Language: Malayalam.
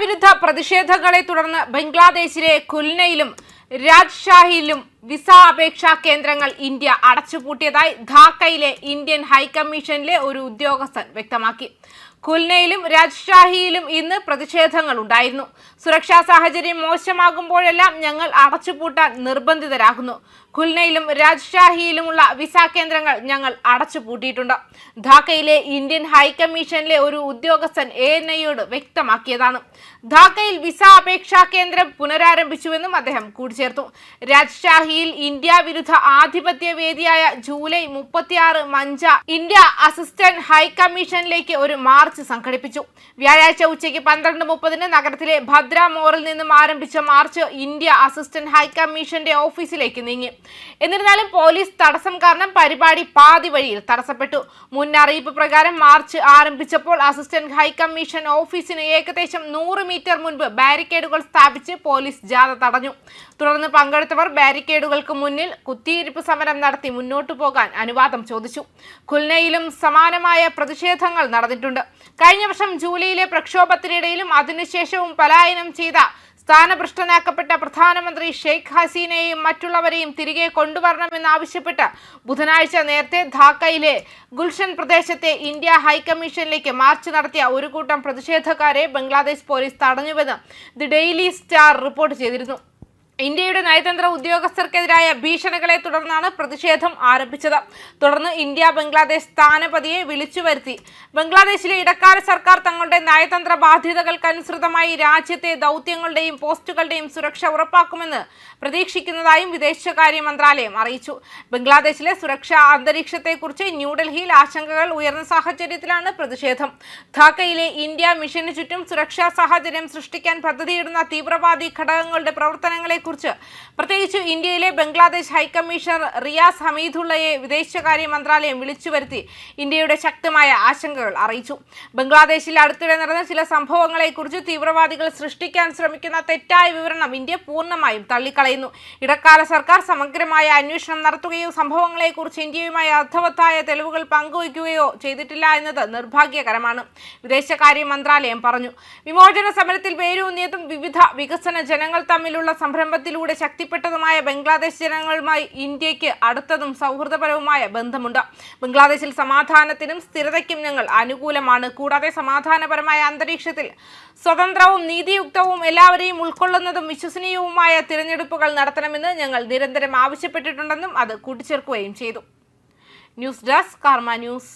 വിരുദ്ധ പ്രതിഷേധങ്ങളെ തുടർന്ന് ബംഗ്ലാദേശിലെ ഖുൽനയിലും രാജ്ഷാഹിയിലും വിസ അപേക്ഷാ കേന്ദ്രങ്ങൾ ഇന്ത്യ അടച്ചുപൂട്ടിയതായി ധാക്കയിലെ ഇന്ത്യൻ ഹൈക്കമ്മീഷനിലെ ഒരു ഉദ്യോഗസ്ഥൻ വ്യക്തമാക്കി. ഖുൽനയിലും രാജ്ഷാഹിയിലും ഇന്ന് പ്രതിഷേധങ്ങൾ ഉണ്ടായിരുന്നു. സുരക്ഷാ സാഹചര്യം മോശമാകുമ്പോഴെല്ലാം ഞങ്ങൾ അടച്ചുപൂട്ടാൻ നിർബന്ധിതരാകുന്നു. ഖുൽനയിലും രാജ്ഷാഹിയിലുമുള്ള വിസ കേന്ദ്രങ്ങൾ ഞങ്ങൾ അടച്ചുപൂട്ടിയിട്ടുണ്ട്. ധാക്കയിലെ ഇന്ത്യൻ ഹൈക്കമ്മീഷനിലെ ഒരു ഉദ്യോഗസ്ഥൻ എ എൻ ഐയോട് വ്യക്തമാക്കിയതാണ്. ധാക്കയിൽ വിസ അപേക്ഷാ കേന്ദ്രം പുനരാരംഭിച്ചുവെന്നും അദ്ദേഹം കൂട്ടിച്ചേർത്തു. രാജ്ഷാഹിയിൽ ഇന്ത്യ വിരുദ്ധ ആധിപത്യ വേദിയായ ജൂലൈ മുപ്പത്തിയാറ് മഞ്ച ഇന്ത്യ അസിസ്റ്റന്റ് ഹൈക്കമ്മീഷനിലേക്ക് ഒരു മാർച്ച് സംഘടിപ്പിച്ചു. വ്യാഴാഴ്ച ഉച്ചയ്ക്ക് പന്ത്രണ്ട് മുപ്പതിന് നഗരത്തിലെ ഭദ്ര മോറിൽ നിന്നും ആരംഭിച്ച മാർച്ച് ഇന്ത്യ അസിസ്റ്റന്റ് ഹൈക്കമ്മീഷന്റെ ഓഫീസിലേക്ക് നീങ്ങി. എന്നിരുന്നാലും പോലീസ് തടസ്സം കാരണം പരിപാടി പാതി വഴിയിൽ തടസ്സപ്പെട്ടു. മുന്നറിയിപ്പ് പ്രകാരം മാർച്ച് ആരംഭിച്ചപ്പോൾ അസിസ്റ്റന്റ് ഹൈക്കമ്മീഷൻ ഓഫീസിന് ഏകദേശം നൂറ് മീറ്റർ മുൻപ് ബാരിക്കേഡുകൾ സ്ഥാപിച്ച് പോലീസ് ജാഥ തടഞ്ഞു. തുടർന്ന് പങ്കെടുത്തവർ ബാരിക്കേഡുകൾക്ക് മുന്നിൽ കുത്തിയിരിപ്പ് സമരം നടത്തി മുന്നോട്ടു പോകാൻ അനുവാദം ചോദിച്ചു. ഖുൽനയിലും സമാനമായ പ്രതിഷേധങ്ങൾ നടന്നിട്ടുണ്ട്. കഴിഞ്ഞ വർഷം ജൂലൈയിലെ പ്രക്ഷോഭത്തിനിടയിലും അതിനുശേഷവും പലായനം ചെയ്ത സ്ഥാനഭ്രഷ്ടനാക്കപ്പെട്ട പ്രധാനമന്ത്രി ഷെയ്ഖ് ഹസീനയെയും മറ്റുള്ളവരെയും തിരികെ കൊണ്ടുവരണമെന്നാവശ്യപ്പെട്ട് ബുധനാഴ്ച നേരത്തെ ധാക്കയിലെ ഗുൽഷൻ പ്രദേശത്തെ ഇന്ത്യ ഹൈക്കമ്മീഷനിലേക്ക് മാർച്ച് നടത്തിയ ഒരു കൂട്ടം പ്രതിഷേധക്കാരെ ബംഗ്ലാദേശ് പോലീസ് തടഞ്ഞുവെന്ന് ദി ഡെയിലി സ്റ്റാർ റിപ്പോർട്ട് ചെയ്തിരുന്നു. ഇന്ത്യയുടെ നയതന്ത്ര ഉദ്യോഗസ്ഥർക്കെതിരായ ഭീഷണികളെ തുടർന്നാണ് പ്രതിഷേധം ആരംഭിച്ചത്. തുടർന്ന് ഇന്ത്യ ബംഗ്ലാദേശ് സ്ഥാനപതിയെ വിളിച്ചു വരുത്തി. ബംഗ്ലാദേശിലെ ഇടക്കാല സർക്കാർ തങ്ങളുടെ നയതന്ത്ര ബാധ്യതകൾക്കനുസൃതമായി രാജ്യത്തെ ദൗത്യങ്ങളുടെയും പോസ്റ്റുകളുടെയും സുരക്ഷ ഉറപ്പാക്കുമെന്ന് പ്രതീക്ഷിക്കുന്നതായും വിദേശകാര്യ മന്ത്രാലയം അറിയിച്ചു. ബംഗ്ലാദേശിലെ സുരക്ഷാ അന്തരീക്ഷത്തെക്കുറിച്ച് ന്യൂഡൽഹിയിൽ ആശങ്കകൾ ഉയർന്ന സാഹചര്യത്തിലാണ് പ്രതിഷേധം. ധാക്കയിലെ ഇന്ത്യ മിഷന് ചുറ്റും സുരക്ഷാ സാഹചര്യം സൃഷ്ടിക്കാൻ പദ്ധതിയിടുന്ന തീവ്രവാദി ഘടകങ്ങളുടെ പ്രവർത്തനങ്ങളെക്കുറിച്ച് പ്രത്യേകിച്ച് ഇന്ത്യയിലെ ബംഗ്ലാദേശ് ഹൈക്കമ്മീഷണർ റിയാസ് ഹമീദുള്ളയെ വിദേശകാര്യ മന്ത്രാലയം വിളിച്ചു വരുത്തി ഇന്ത്യയുടെ ശക്തമായ ആശങ്കകൾ അറിയിച്ചു. ബംഗ്ലാദേശിൽ അടുത്തിടെ നടന്ന ചില സംഭവങ്ങളെക്കുറിച്ച് തീവ്രവാദികൾ സൃഷ്ടിക്കാൻ ശ്രമിക്കുന്ന തെറ്റായ വിവരണം ഇന്ത്യ പൂർണമായും തള്ളിക്കളയുന്നു. ഇടക്കാല സർക്കാർ സമഗ്രമായ അന്വേഷണം നടത്തുകയോ സംഭവങ്ങളെക്കുറിച്ച് ഇന്ത്യയുമായി അർത്ഥവത്തായ തെളിവുകൾ പങ്കുവയ്ക്കുകയോ ചെയ്തിട്ടില്ല എന്നത് നിർഭാഗ്യകരമാണ് വിദേശകാര്യ മന്ത്രാലയം പറഞ്ഞു. വിമോചന സമരത്തിൽ പേരൂന്നിയതും വിവിധ വികസന ജനങ്ങൾ തമ്മിലുള്ള സംരംഭത്തിലൂടെ ശക്തിപ്പെട്ടതുമായ ബംഗ്ലാദേശ് ജനങ്ങളുമായി ഇന്ത്യയ്ക്ക് അടുത്തതും സൗഹൃദപരവുമായ ബന്ധമുണ്ട്. ബംഗ്ലാദേശിൽ സമാധാനത്തിനും സ്ഥിരതയ്ക്കും ഞങ്ങൾ അനുകൂലമാണ്. കൂടാതെ സമാധാനപരമായ അന്തരീക്ഷത്തിൽ സ്വതന്ത്രവും നീതിയുക്തവും എല്ലാവരെയും ഉൾക്കൊള്ളുന്നതും വിശ്വസനീയവുമായ തിരഞ്ഞെടുപ്പുകൾ നടത്തണമെന്ന് ഞങ്ങൾ നിരന്തരം ആവശ്യപ്പെട്ടിട്ടുണ്ടെന്നും അത് കൂട്ടിച്ചേർക്കുകയും ചെയ്തു. News desk Karma news.